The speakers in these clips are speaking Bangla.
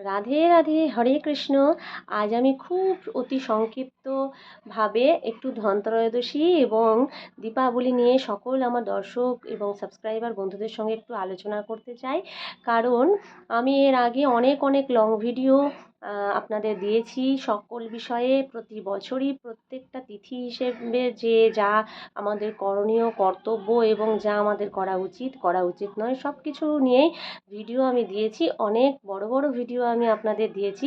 রাধে রাধে, হরে কৃষ্ণ। আজ আমি খুব অতি সংক্ষিপ্তভাবে একটু ধনত্রয়োদশী এবং দীপাবলি নিয়ে সকল আমার দর্শক এবং সাবস্ক্রাইবার বন্ধুদের সঙ্গে একটু আলোচনা করতে চাই। কারণ আমি এর আগে অনেক অনেক লং ভিডিও আপনাদের দিয়েছি। সকল বিষয়ে প্রতি বছরই প্রত্যেকটা তিথি হিসেবে যে যা আমাদের করণীয়, কর্তব্য এবং যা আমাদের করা উচিত করা উচিত নয় সব কিছু নিয়েই ভিডিও আমি দিয়েছি। অনেক বড় বড় ভিডিও আমি আপনাদের দিয়েছি।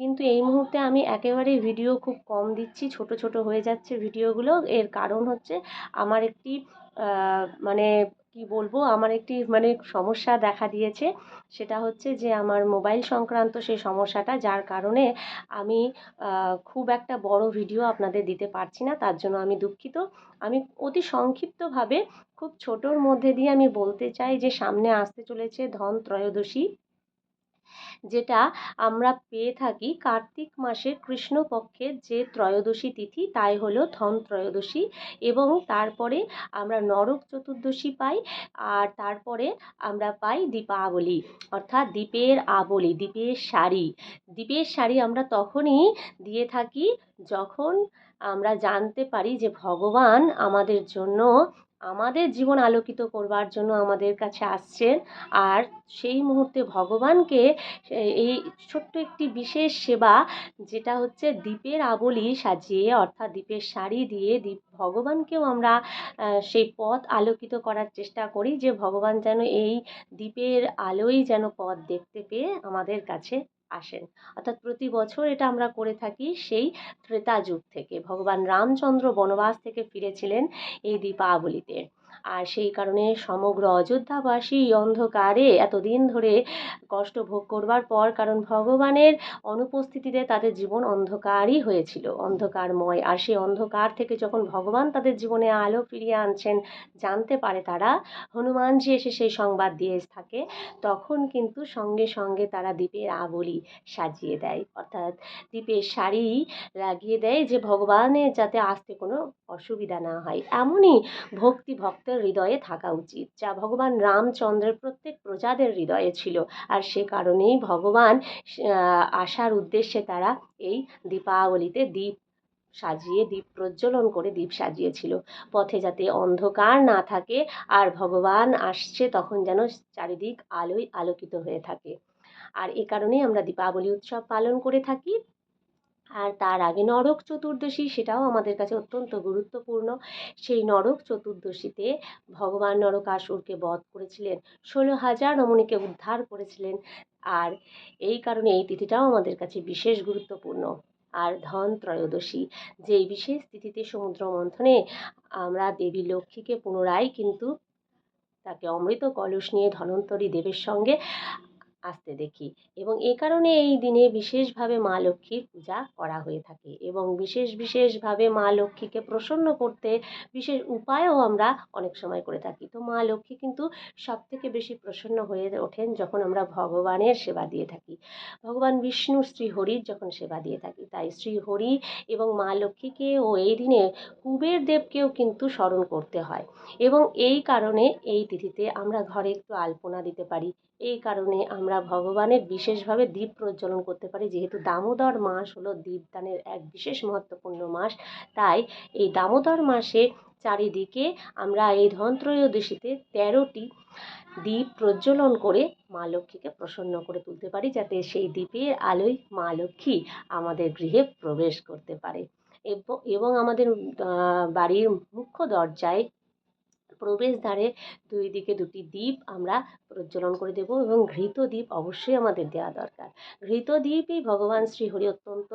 কিন্তু এই মুহূর্তে আমি একেবারেই ভিডিও খুব কম দিচ্ছি, ছোট ছোট হয়ে যাচ্ছে ভিডিওগুলো। এর কারণ হচ্ছে আমার একটি মানে কি বলব? আমার একটি মানে সমস্যা দেখা দিয়েছে। সেটা হচ্ছে যে, আমার মোবাইল সংক্রান্ত সেই সমস্যাটা, যার কারণে আমি খুব একটা বড় ভিডিও আপনাদের দিতে পারছি না। তার জন্য আমি দুঃখিত। আমি অতি সংক্ষিপ্তভাবে খুব ছোটোর মধ্যে দিয়ে আমি বলতে চাই যে, সামনে আসতে চলেছে ধন ত্রয়োদশী। যেটা আমরা পেয়ে থাকি কার্তিক মাসের কৃষ্ণপক্ষের যে ত্রয়োদশী তিথি, তাই হলো ধন ত্রয়োদশী এবং তারপরে আমরা নরক চতুর্দশী পাই আর তারপরে আমরা পাই দীপাবলি, অর্থাৎ দ্বীপের আবলি দ্বীপের শাড়ি দ্বীপের শাড়ি আমরা তখনই দিয়ে থাকি যখন আমরা জানতে পারি যে ভগবান আমাদের জন্য আমাদের জীবন আলোকিত করবার জন্য আমাদের কাছে আসছেন। আর সেই মুহূর্তে ভগবানকে এই ছোট্ট একটি বিশেষ সেবা, যেটা হচ্ছে দ্বীপের আবলি সাজিয়ে, অর্থাৎ দ্বীপের শাড়ি দিয়ে দ্বীপ ভগবানকেও আমরা সেই পথ আলোকিত করার চেষ্টা করি যে ভগবান যেন এই দ্বীপের আলোই যেন পথ দেখতে পেয়ে আমাদের কাছে আসেন। অর্থাৎ প্রতি বছর এটা আমরা করে থাকি সেই ত্রেতা যুগ থেকে। ভগবান রামচন্দ্র বনবাস থেকে ফিরেছিলেন এই দীপাবলিতে। আর সেই কারণে সমগ্র অযোধ্যাবাসী অন্ধকারে এতদিন ধরে কষ্ট ভোগ করবার পর কারণ ভগবানের অনুপস্থিতিতে তাদের জীবন অন্ধকারই হয়েছিল, অন্ধকারময়। আর সেই অন্ধকার থেকে যখন ভগবান তাদের জীবনে আলো ফিরিয়ে আনছেন, জানতে পারে তারা হনুমানজি এসে সেই সংবাদ দিয়ে থাকে, তখন কিন্তু সঙ্গে সঙ্গে তারা দ্বীপের আবলি সাজিয়ে দেয়। অর্থাৎ দ্বীপের শাড়ি লাগিয়ে দেয় যে ভগবানের যাতে আসতে কোনো অসুবিধা না হয়। এমনই ভক্তি ভক্তের হৃদয়ে থাকা উচিত, যা ভগবান রামচন্দ্রের প্রত্যেক প্রজাদের হৃদয়ে ছিল। আর সে কারণেই ভগবান আসার উদ্দেশ্যে তারা এই দীপাবলিতে দ্বীপ সাজিয়ে দ্বীপ প্রজ্বলন করে দ্বীপ সাজিয়েছিল। পথে যাতে অন্ধকার না থাকে আর ভগবান আসছে তখন যেন চারিদিক আলোয় আলোকিত হয়ে থাকে। আর এ কারণেই আমরা দীপাবলি উৎসব পালন করে থাকি। আর তার আগে নরক চতুর্দশী সেটাও আমাদের কাছে অত্যন্ত গুরুত্বপূর্ণ। সেই নরক চতুর্দশীতে ভগবান নরকাসুরকে বধ করেছিলেন, ষোলো হাজার রমণীকে উদ্ধার করেছিলেন আর এই কারণে এই তিথিটাও আমাদের কাছে বিশেষ গুরুত্বপূর্ণ। আর ধন ত্রয়োদশী, যেই বিশেষ তিথিতে সমুদ্র মন্থনে আমরা দেবী লক্ষ্মীকে পুনরায় কিন্তু তাকে অমৃত কলস নিয়ে ধনন্তরী দেবের সঙ্গে আসতে দেখি এবং এ কারণে এই দিনে বিশেষভাবে মা লক্ষ্মীর পূজা করা হয়ে থাকে এবং বিশেষ বিশেষভাবে মা লক্ষ্মীকে প্রসন্ন করতে বিশেষ উপায়ও আমরা অনেক সময় করে থাকি। তো মা লক্ষ্মী কিন্তু সব থেকে বেশি প্রসন্ন হয়ে ওঠেন যখন আমরা ভগবানের সেবা দিয়ে থাকি। ভগবান বিষ্ণু শ্রীহরির যখন সেবা দিয়ে থাকি, তাই শ্রীহরি এবং মা লক্ষ্মীকে ও এই দিনে কুবের দেবকেও কিন্তু স্মরণ করতে হয় এবং এই কারণে এই তিথিতে আমরা ঘরে একটু আলপনা দিতে পারি। এই কারণে আমরা ভগবানের বিশেষভাবে দীপ প্রজ্বলন করতে পারি। যেহেতু দামোদর মাস হলো দীপদানের এক বিশেষ মহত্বপূর্ণ মাস, তাই এই দামোদর মাসে চারিদিকে আমরা এই ধনত্রয়োদশীতে তেরোটি দ্বীপ প্রজ্বলন করে মা লক্ষ্মীকে প্রসন্ন করে তুলতে পারি, যাতে সেই দ্বীপের আলোয় মা লক্ষ্মী আমাদের গৃহে প্রবেশ করতে পারে। এবং আমাদের বাড়ির মুখ্য দরজায় প্রবেশদ্বারে দুই দিকে দুটি দ্বীপ আমরা প্রজ্বলন করে দেব এবং ঘৃত দ্বীপ অবশ্যই আমাদের দেওয়া দরকার। ঘৃত দ্বীপই ভগবান শ্রীহরি অত্যন্ত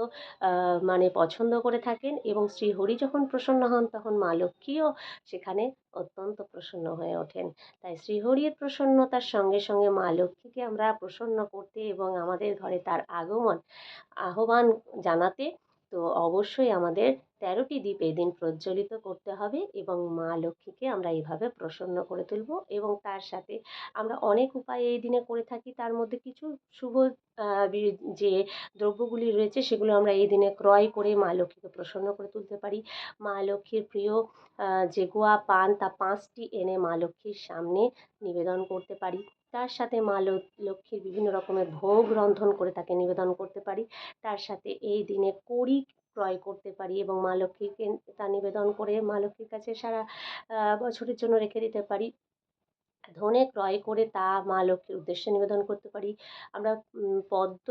মানে পছন্দ করে থাকেন এবং শ্রীহরি যখন প্রসন্ন হন তখন মা লক্ষ্মীও সেখানে অত্যন্ত প্রসন্ন হয়ে ওঠেন। তাই শ্রীহরির প্রসন্নতার সঙ্গে সঙ্গে মা লক্ষ্মীকে আমরা প্রসন্ন করতে এবং আমাদের ঘরে তার আগমন, আহ্বান জানাতে তো অবশ্যই আমাদের তেরোটি দ্বীপ এদিন প্রজ্বলিত করতে হবে এবং মা লক্ষ্মীকে আমরা এইভাবে প্রসন্ন করে তুলব এবং তার সাথে আমরা অনেক উপায় এই দিনে করে থাকি। তার মধ্যে কিছু শুভ যে দ্রব্যগুলি রয়েছে সেগুলো আমরা এই দিনে ক্রয় করে মা লক্ষ্মীকে প্রসন্ন করে তুলতে পারি। মা লক্ষ্মীর প্রিয় যে গুয়া পান তা পাঁচটি এনে মা লক্ষ্মীর সামনে নিবেদন করতে পারি। তার সাথে মা লক্ষ্মীর বিভিন্ন রকমের ভোগ রন্ধন করে তাকে নিবেদন করতে পারি। তার সাথে এই দিনে কড়ি ক্রয় করতে পারি এবং মা লক্ষ্মীকে তা নিবেদন করে মা লক্ষ্মীর কাছে সারা বছরের জন্য রেখে দিতে পারি। ধনে ক্রয় করে তা মা লক্ষ্মীর উদ্দেশ্যে নিবেদন করতে পারি। আমরা পদ্ম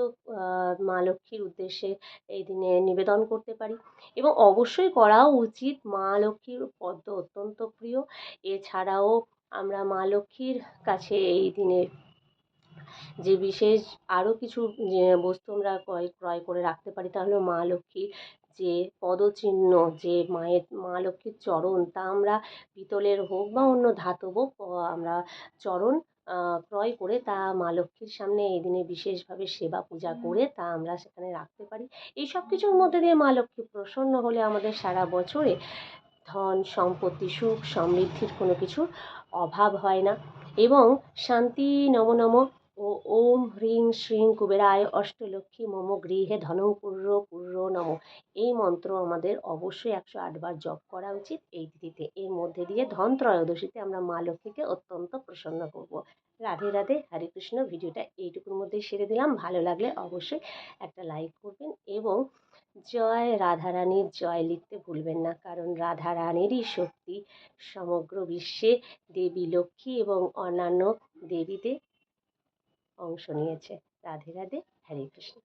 মা লক্ষ্মীর উদ্দেশ্যে এই দিনে নিবেদন করতে পারি এবং অবশ্যই করাও উচিত। মা লক্ষ্মীর পদ্ম অত্যন্ত প্রিয়। এছাড়াও আমরা মা লক্ষ্মীর কাছে এই দিনে যে বিশেষ আরও কিছু যে বস্তু আমরা ক্রয় ক্রয় করে রাখতে পারি তা হলো মা লক্ষ্মীর যে পদচিহ্ন যে মায়ের মা লক্ষ্মীর চরণ তা আমরা পিতলের হোক বা অন্য ধাতব আমরা চরণ ক্রয় করে তা মা লক্ষ্মীর সামনে এই দিনে বিশেষভাবে সেবা পূজা করে তা আমরা সেখানে রাখতে পারি। এই সব কিছুর মধ্যে দিয়ে মা লক্ষ্মী প্রসন্ন হলে আমাদের সারা বছরে ধন সম্পত্তি সুখ সমৃদ্ধির কোনো কিছুর অভাব হয় না। এবং শান্তি নম নম ও ওম হ্রিং শ্রীং কুবেরায় অষ্টলক্ষ্মী মম গৃহে ধনং পুর্র পুর্র নম। এই মন্ত্র আমাদের অবশ্যই একশো আটবার জপ করা উচিত এই তিথিতে। এর মধ্যে দিয়ে ধন ত্রয়োদশীতে আমরা মা লক্ষ্মীকে অত্যন্ত প্রসন্ন করব। রাধে রাধে, হরে কৃষ্ণ, ভিডিওটা এইটুকুর মধ্যেই সেরে দিলাম। ভালো লাগলে অবশ্যই একটা লাইক করবেন এবং জয় রাধারানীর জয় লিখতে ভুলবেন না। কারণ রাধারানীরই শক্তি সমগ্র বিশ্বে দেবী লক্ষ্মী এবং অন্যান্য দেবীতে অংশ নিয়েছে। রাধে রাধে হরে কৃষ্ণ।